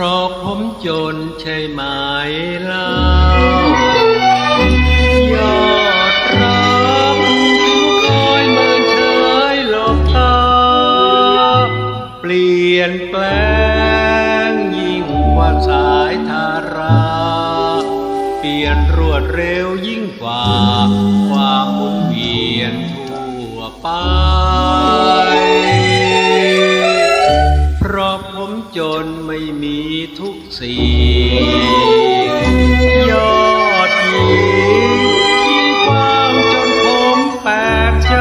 พราะผมจนใช่ไหมเล่ายอดรักถึงคอยเมินเฉยหลอกตา เปลี่ยนแปลงยิ่งกว่าสายทารา เปลี่ยนรวดเร็วยิ่งกว่า ความหมุนเวียนทั่วไป ผมจนไม่มีทุกสิ่งยอดหญิงยิ่งกว้างจนผมแปลกใจ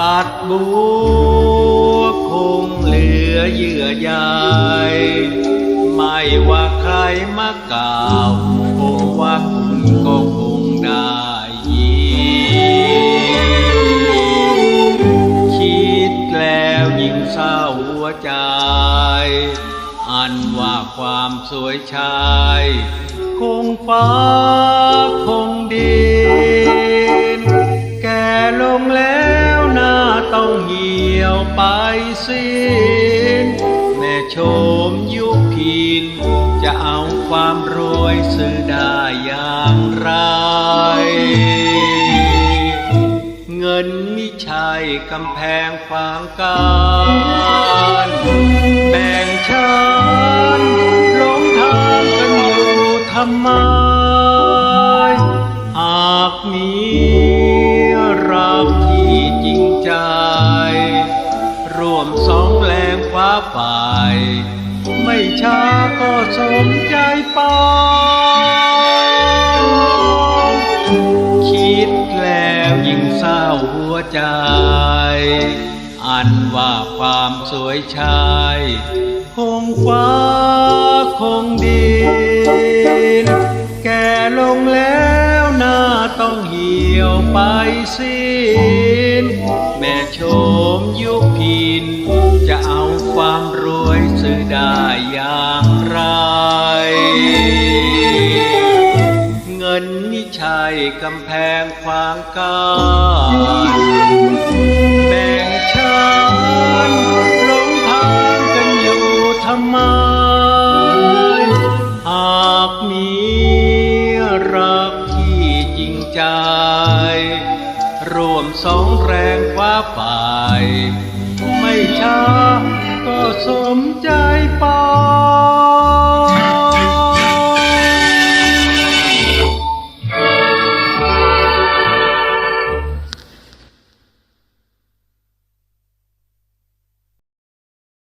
ตัดบัวคงเหลือเยื่อใยไม่ว่าใครมากล่าวโอว่าคุณก็คงได้ยินคิดแล้วยิ่งเศร้า อันว่าความสวยชาย คงฟ้าคงดินแก่ลงแล้วหน้าต้องเหี่ยวไปสิ้นแม่ชมยุพิน จะเอาความรวยซื้อได้อย่างไรเงินมิใช่กำแพงขวางกัน มสองแรงฟ้าฝ่าย ไม่ช้าก็สมใจปองคิดแล้วยิ่งเศร้าหัวใจ อันว่าความสวยชาย คงฟ้าคงดิน แก่ลงแล้ว ยวไปสิ้นแม่ชมยุพิน จะเอาความรวยซื้อได้อย่างไร เงินนิชัยกำแพงความกานแบ่งชั้นหลงทางกันอยู่ทำไม หากมีรักที่จริงใจ สองแรงว้าฝ่าย ไม่ช้าก็สมใจปอง